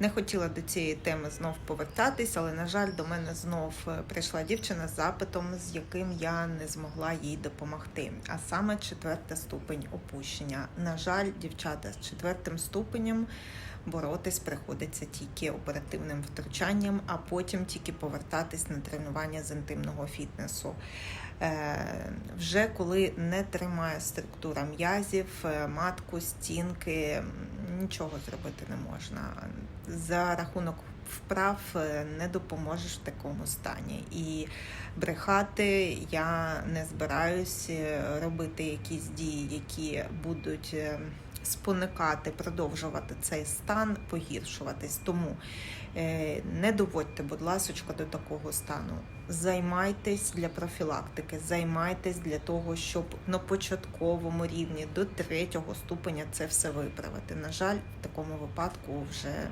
Не хотіла до цієї теми знов повертатись, але на жаль, до мене знов е, прийшла дівчина з запитом, з яким я не змогла їй допомогти. А саме четверта ступень опущення. На жаль, дівчата з четвертим ступенем боротись приходиться тільки оперативним втручанням, а потім тільки повертатись на тренування з інтимного фітнесу. Е, вже коли не тримає структура м'язів, е, матку, стінки, нічого зробити не можна. За рахунок вправ е, не допоможеш в такому стані. І брехати я не збираюсь е, робити якісь дії, які будуть е, споникати, продовжувати цей стан, погіршуватись. Тому е, не доводьте, будь ласочка, до такого стану. Займайтесь для профілактики, займайтесь для того, щоб на початковому рівні до третього ступеня це все виправити. На жаль, в такому випадку вже